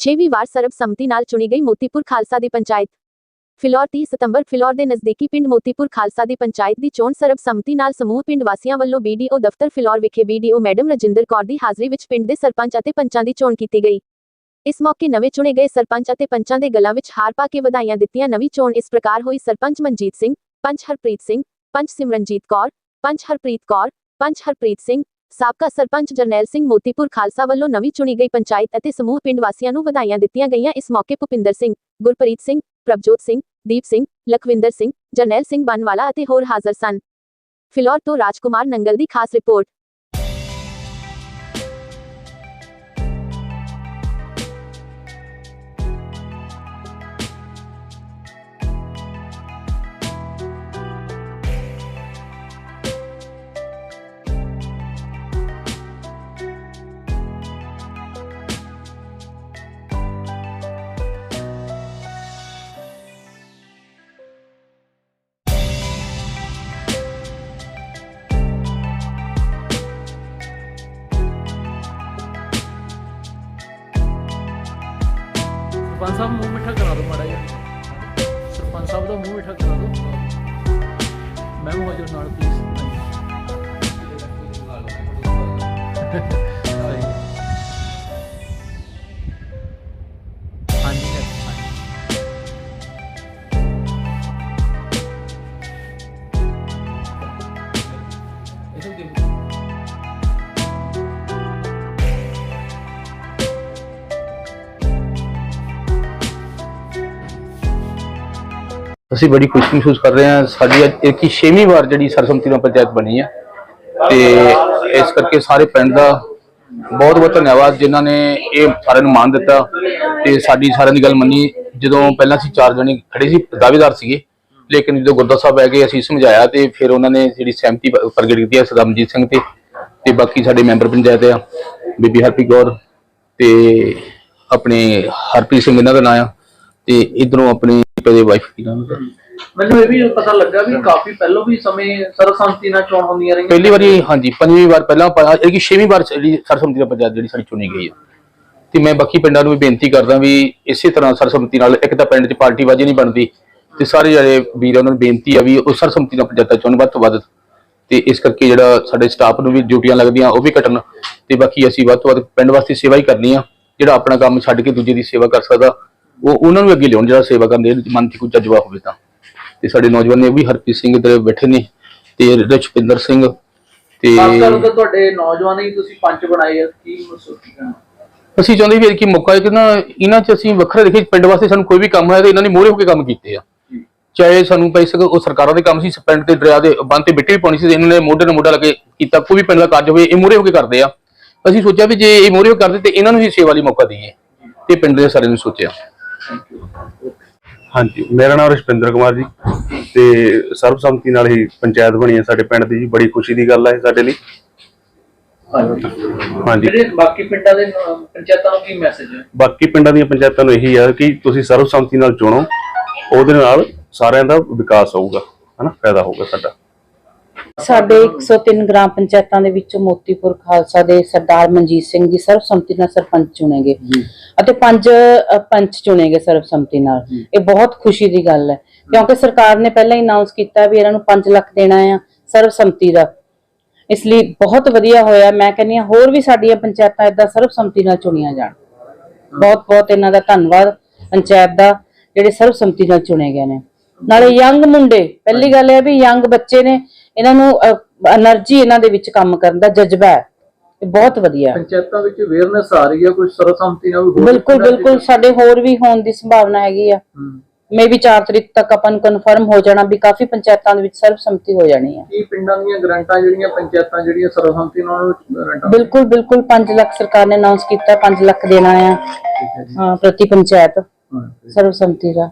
ਛੇਵੀਂ ਵਾਰ ਸਰਬਸੰਮਤੀ ਨਾਲ ਚੁਣੀ ਗਈ ਮੋਤੀਪੁਰ ਖਾਲਸਾ ਦੀ ਪੰਚਾਇਤ। ਫਿਲੌਰ 30 ਸਤੰਬਰ, ਫਿਲੌਰ ਦੇ ਨਜ਼ਦੀਕੀ ਪਿੰਡ ਮੋਤੀਪੁਰ ਖਾਲਸਾ ਦੀ ਪੰਚਾਇਤ ਦੀ ਚੋਣ ਸਰਬਸੰਮਤੀ ਨਾਲ ਸਮੂਹ ਪਿੰਡ ਵਾਸੀਆਂ ਵੱਲੋਂ ਬੀਡੀਓ ਦਫ਼ਤਰ ਫਿਲੌਰ ਵਿਖੇ ਬੀਡੀਓ ਮੈਡਮ ਰਜਿੰਦਰ ਕੌਰ ਦੀ ਹਾਜ਼ਰੀ ਵਿੱਚ ਪਿੰਡ ਦੇ ਸਰਪੰਚ ਅਤੇ ਪੰਚਾਂ ਦੀ ਚੋਣ ਕੀਤੀ ਗਈ। ਇਸ ਮੌਕੇ ਨਵੇਂ ਚੁਣੇ ਗਏ ਸਰਪੰਚ ਅਤੇ ਪੰਚਾਂ ਦੇ ਗਲਾਂ ਵਿੱਚ ਹਾਰ ਪਾ ਕੇ ਵਧਾਈਆਂ ਦਿੱਤੀਆਂ ਨਵੀਂ ਚੋਣ ਇਸ ਪ੍ਰਕਾਰ ਹੋਈ। ਸਰਪੰਚ ਮਨਜੀਤ ਸਿੰਘ, ਪੰਚ ਹਰਪ੍ਰੀਤ ਸਿੰਘ, ਪੰਚ ਸਿਮਰਨਜੀਤ ਕੌਰ, ਪੰਚ ਹਰਪ੍ਰੀਤ ਕੌਰ, ਪੰਚ ਹਰਪ੍ਰੀਤ ਸਿੰਘ ਸਾਬਕਾ ਸਰਪੰਚ ਜਰਨੈਲ ਸਿੰਘ ਮੋਤੀਪੁਰ ਖਾਲਸਾ ਵੱਲੋਂ ਨਵੀਂ ਚੁਣੀ ਗਈ ਪੰਚਾਇਤ ਅਤੇ ਸਮੂਹ ਪਿੰਡ ਵਾਸੀਆਂ ਨੂੰ ਵਧਾਈਆਂ ਦਿੱਤੀਆਂ ਗਈਆਂ। ਇਸ ਮੌਕੇ ਭੁਪਿੰਦਰ ਸਿੰਘ, ਗੁਰਪ੍ਰੀਤ ਸਿੰਘ, ਪ੍ਰਭਜੋਤ ਸਿੰਘ, ਦੀਪ ਸਿੰਘ, ਲਖਵਿੰਦਰ ਸਿੰਘ, ਜਰਨੈਲ ਸਿੰਘ ਬਨਵਾਲਾ ਅਤੇ ਹੋਰ ਹਾਜ਼ਰ ਸਨ। ਫਿਲੌਰ ਤੋਂ ਰਾਜਕੁਮਾਰ ਨੰਗਲ ਦੀ ਖਾਸ ਰਿਪੋਰਟ। ਸਰਪੰਚ ਸਾਹਿਬ ਮੂੰਹ ਮਿੱਠਾ ਕਰਾ ਦਿਓ ਮਾੜਾ ਜਿਹਾ। ਸਰਪੰਚ ਸਾਹਿਬ ਦਾ ਮੂੰਹ ਮਿੱਠਾ ਕਰਾ ਦਿਓ। ਮੈਂ ਹੋ ਜਾਓ ਨਾਲ ਪਲੀਜ਼ ਅਸੀਂ ਬੜੀ ਖੁਸ਼ੀ ਮਹਿਸੂਸ ਕਰ ਰਹੇ ਹਾਂ। ਸਾਡੀ ਅੱਜ ਇਹ ਕੀ ਛੇਵੀਂ ਵਾਰ ਜਿਹੜੀ ਸਰਸਮਤੀ ਨਾਲ ਪੰਚਾਇਤ ਬਣੀ ਆ। ਤੇ ਇਸ ਕਰਕੇ ਸਾਰੇ ਪਿੰਡ ਦਾ ਬਹੁਤ ਬਹੁਤ ਧੰਨਵਾਦ ਜਿਨ੍ਹਾਂ ਨੇ ਇਹ ਸਾਰਿਆਂ ਨੂੰ ਮਾਣ ਦਿੱਤਾ। ਤੇ ਸਾਡੀ ਸਾਰਿਆਂ ਦੀ ਗੱਲ ਮੰਨੀ। ਜਦੋਂ ਪਹਿਲਾਂ ਅਸੀਂ ਚਾਰ ਜਣੇ ਖੜੇ ਸੀ, ਦਾਅਵੇਦਾਰ ਸੀਗੇ। ਲੇਕਿਨ ਜਦੋਂ ਗੁਰਦਾ ਸਾਹਿਬ ਆ ਗਏ, ਅਸੀਂ ਸਮਝਾਇਆ ਤੇ ਫਿਰ ਉਹਨਾਂ ਨੇ ਜਿਹੜੀ ਸਹਿਮਤੀ ਪ੍ਰਗਟ ਕੀਤੀ ਹੈ ਸਰਦਾਮਜੀਤ ਸਿੰਘ ਤੇ। ਤੇ ਬਾਕੀ ਸਾਡੇ ਮੈਂਬਰ ਪੰਚਾਇਤ ਆ, ਬੀਬੀ ਹਰਪੀ ਗੌਰ ਤੇ ਆਪਣੇ ਹਰਪ੍ਰੀਤ ਸਿੰਘ ਇਹਨਾਂ ਦਾ ਨਾਂ ਆ। ਤੇ ਇਧਰੋਂ ਆਪਣੀ ਕਦੇ ਵਾਈਫ ਕੀ ਨਾਮ ਹੈ ਮੈਨੂੰ ਇਹ ਵੀ ਪਤਾ ਲੱਗਾ ਵੀ ਕਾਫੀ ਪਹਿਲਾਂ ਵੀ ਸਮੇਂ ਸਰਸੰਮਤੀ ਨਾਲ ਚੋਣ ਹੁੰਦੀਆਂ ਰਹੀਆਂ। ਪਹਿਲੀ ਵਾਰੀ ਹਾਂਜੀ ਪੰਜਵੀਂ ਵਾਰ ਪਹਿਲਾਂ ਪ- ਇਹ ਕਿ ਛੇਵੀਂ ਵਾਰ ਜਿਹੜੀ ਸਰਸਮਤੀ ਦਾ ਪੰਚਾਇਤ ਜਿਹੜੀ ਸਾਡੀ ਚੁਣੀ ਗਈ ਹੈ ਤੇ ਮੈਂ ਬਾਕੀ ਪਿੰਡਾਂ ਨੂੰ ਵੀ ਬੇਨਤੀ ਕਰਦਾ ਵੀ ਇਸੇ ਤਰ੍ਹਾਂ ਸਰਸਮਤੀ ਨਾਲ ਇੱਕ ਤਾਂ ਪਿੰਡ 'ਚ ਪਾਰਟੀਬਾਜ਼ੀ ਨਹੀਂ ਬਣਦੀ ਤੇ ਸਾਰੇ ਜਿਹੜੇ ਵੀਰ ਉਹਨਾਂ ਨੂੰ ਬੇਨਤੀ ਆ ਵੀ ਉਹ ਸਰਸਮਤੀ ਨਾਲ ਪੰਚਾਇਤਾਂ ਚੁਣ ਵੱਧ ਤੋਂ ਵੱਧ ਤੇ ਇਸ ਕਰਕੇ ਜਿਹੜਾ ਸਾਡੇ ਸਟਾਫ ਨੂੰ ਵੀ ਡਿਊਟੀਆਂ ਲੱਗਦੀਆਂ ਉਹ ਵੀ ਘਟਣ ਤੇ ਬਾਕੀ ਅਸੀਂ ਵੱਧ ਤੋਂ ਵੱਧ ਪਿੰਡ ਵਾਸਤੇ ਸੇਵਾ ਹੀ ਕਰਨੀ ਆ ਜਿਹੜਾ ਆਪਣਾ ਕੰਮ ਛੱਡ ਕੇ ਦੂਜੇ ਦੀ ਸੇਵਾ ਕਰ ਸਕਦਾ। ਉਹ ਉਹਨਾਂ ਨੂੰ ਅੱਗੇ ਲਿਆਉਣ ਜਿਹੜਾ ਸੇਵਾ ਕਰਨ ਦੇ ਮਨ 'ਚ ਕੋਈ ਜਜ਼ਬਾ ਹੋਵੇ ਤਾਂ। ਤੇ ਸਾਡੇ ਨੌਜਵਾਨ ਨੇ ਉਹ ਵੀ ਹਰਪ੍ਰੀਤ ਸਿੰਘ ਇੱਧਰ ਬੈਠੇ ਨੇ ਤੇ ਰਜਪਿੰਦਰ ਸਿੰਘ ਤੇ ਖਾਸ ਕਰਕੇ ਤੁਹਾਡੇ ਨੌਜਵਾਨ ਹੀ ਤੁਸੀਂ ਪੰਚ ਬਣਾਏ ਆ ਕੀ ਮਹਿਸੂਸ ਕਰਨਾ ਅਸੀਂ ਚਾਹੁੰਦੇ ਵੀ ਕਿ ਮੌਕਾ ਹੈ ਕਿ ਨਾ ਇਹਨਾਂ 'ਚ ਅਸੀਂ ਵੱਖਰਾ ਦੇਖੇ ਪਿੰਡ ਵਾਸਤੇ ਸਾਨੂੰ ਕੋਈ ਵੀ ਕੰਮ ਹੋਇਆ ਤੇ ਇਹਨਾਂ ਨੇ ਮੋਹਰੇ ਹੋ ਕੇ ਕੰਮ ਕੀਤੇ ਆ। ਚਾਹੇ ਸਾਨੂੰ ਪੈਸੇ ਉਹ ਸਰਕਾਰਾਂ ਦੇ ਕੰਮ ਸੀ ਪਿੰਡ ਤੇ ਦਰਿਆ ਦੇ ਬੰਨ ਤੇ ਮਿੱਟੀ ਵੀ ਪਾਉਣੀ ਸੀ ਇਹਨਾਂ ਨੇ ਮੋਢੇ ਨਾਲ ਮੋਢਾ ਲਾ ਕੇ ਕੀਤਾ ਕੋਈ ਵੀ ਪਿੰਡ ਦਾ ਕਾਰਜ ਹੋਵੇ ਇਹ ਮੋਹਰੇ ਹੋ ਕੇ ਕਰਦੇ ਆ। ਅਸੀਂ ਸੋਚਿਆ ਵੀ ਜੇ ਇਹ ਮੋਹਰੇ ਹੋ ਕਰਦੇ ਤੇ ਇਹਨਾਂ ਨੂੰ ਹੀ ਸੇਵਾ ਲਈ ਮੌਕਾ ਦਈਏ। ਤੇ ਪਿੰਡ ਦੇ ਸਾਰਿਆਂ ਨੂੰ ਸੋਚਿਆ। ਹਾਂਜੀ ਮੇਰਾ ਨਾਮ ਰਸ਼ਪਿੰਦਰ ਕੁਮਾਰ ਜੀ ਤੇ ਸਰਬਸੰਮਤੀ ਨਾਲ ਹੀ ਪੰਚਾਇਤ ਬਣੀ ਹੈ ਸਾਡੇ ਪਿੰਡ ਦੀ ਜੀ। ਬੜੀ ਖੁਸ਼ੀ ਦੀ ਗੱਲ ਹੈ ਸਾਡੇ ਲਈ। ਹਾਂਜੀ। ਜਿਹੜੇ ਬਾਕੀ ਪਿੰਡਾਂ ਦੇ ਨ- ਪੰਚਾਇਤਾਂ ਨੂੰ ਕੀ ਮੈਸੇਜ ਹੈ? ਬਾਕੀ ਪਿੰਡਾਂ ਦੀਆਂ ਪੰਚਾਇਤਾਂ ਨੂੰ ਇਹੀ ਹੈ ਕਿ ਤੁਸੀਂ ਸਰਬਸੰਮਤੀ ਨਾਲ ਚੁਣੋ ਉਹਦੇ ਨਾਲ ਸਾਰਿਆਂ ਦਾ ਵਿਕਾਸ ਹੋਊਗਾ ਹਨਾ ਫਾਇਦਾ ਹੋਊਗਾ ਸਾਡਾ। ਸਾਡੇ 103 ਗ੍ਰਾਮ ਪੰਚਾਇਤਾਂ ਦੇ ਵਿੱਚੋਂ ਮੋਤੀਪੁਰ ਖਾਲਸਾ ਦੇ ਸਰਦਾਰ ਮਨਜੀਤ ਸਿੰਘ ਜੀ ਸਰਬਸੰਮਤੀ ਨਾਲ ਸਰਪੰਚ ਚੁਣੇ ਗਏ। ਅਤੇ ਪੰਜ ਪੰਚ ਚੁਣੇ ਗਏ ਸਰਬਸੰਮਤੀ ਨਾਲ। ਇਹ ਬਹੁਤ ਖੁਸ਼ੀ ਦੀ ਗੱਲ ਹੈ ਕਿਉਂਕਿ ਸਰਕਾਰ ਨੇ ਪਹਿਲਾਂ ਹੀ ਅਨਾਉਂਸ ਕੀਤਾ ਵੀ ਇਹਨਾਂ ਨੂੰ 5 ਲੱਖ ਦੇਣਾ ਆ ਸਰਬਸੰਮਤੀ ਦਾ। ਇਸ ਲਈ ਬਹੁਤ ਵਧੀਆ ਹੋਇਆ। ਮੈਂ ਕਹਿੰਦੀ ਹਾਂ ਹੋਰ ਵੀ ਸਾਡੀਆਂ ਪੰਚਾਇਤਾਂ ਇਦਾਂ ਸਰਬਸੰਮਤੀ ਨਾਲ ਚੁਣੀਆਂ ਜਾਣ। ਬਹੁਤ ਬਹੁਤ ਇਹਨਾਂ ਦਾ ਧੰਨਵਾਦ ਪੰਚਾਇਤ ਦਾ ਜਿਹੜੇ ਸਰਬਸੰਮਤੀ ਨਾਲ ਚੁਣੇ ਗਏ ਨੇ। ਨਾਲੇ ਯੰਗ ਮੁੰਡੇ ਪਹਿਲੀ ਗੱਲ ਇਹ ਹੈ ਵੀ ਯੰਗ ਬੱਚੇ ਨੇ ਇਹਨਾਂ ਨੂੰ એનર્ਜੀ ਇਹਨਾਂ ਦੇ ਵਿੱਚ ਕੰਮ ਕਰਨ ਦਾ ਜਜ਼ਬਾ ਹੈ। ਬਹੁਤ ਵਧੀਆ ਪੰਚਾਇਤਾਂ ਵਿੱਚ ਅਵੇਅਰਨੈਸ ਆ ਰਹੀ ਹੈ ਕੋਈ ਸਰਵਸੰਮਤੀ ਨਾਲ ਬਿਲਕੁਲ ਬਿਲਕੁਲ। ਸਾਡੇ ਹੋਰ ਵੀ ਹੋਣ ਦੀ ਸੰਭਾਵਨਾ ਹੈਗੀ ਆ। ਮੇ ਵੀ 4 ਤਰੀਕ ਤੱਕ ਆਪਾਂ ਨੂੰ ਕਨਫਰਮ ਹੋ ਜਾਣਾ ਵੀ ਕਾਫੀ ਪੰਚਾਇਤਾਂ ਦੇ ਵਿੱਚ ਸਰਵਸੰਮਤੀ ਹੋ ਜਾਣੀ ਹੈ। ਕੀ ਪਿੰਡਾਂ ਦੀਆਂ ਗਰੰਟਾਂ ਜਿਹੜੀਆਂ ਪੰਚਾਇਤਾਂ ਜਿਹੜੀਆਂ ਸਰਵਸੰਮਤੀ ਨਾਲ ਗਰੰਟਾਂ ਬਿਲਕੁਲ ਬਿਲਕੁਲ। 5 ਲੱਖ ਸਰਕਾਰ ਨੇ ਅਨਾਉਂਸ ਕੀਤਾ 5 ਲੱਖ ਦੇਣਾ ਆ। ਪ੍ਰਤੀ ਪੰਚਾਇਤ ਸਰਵਸੰਮਤੀ ਦਾ।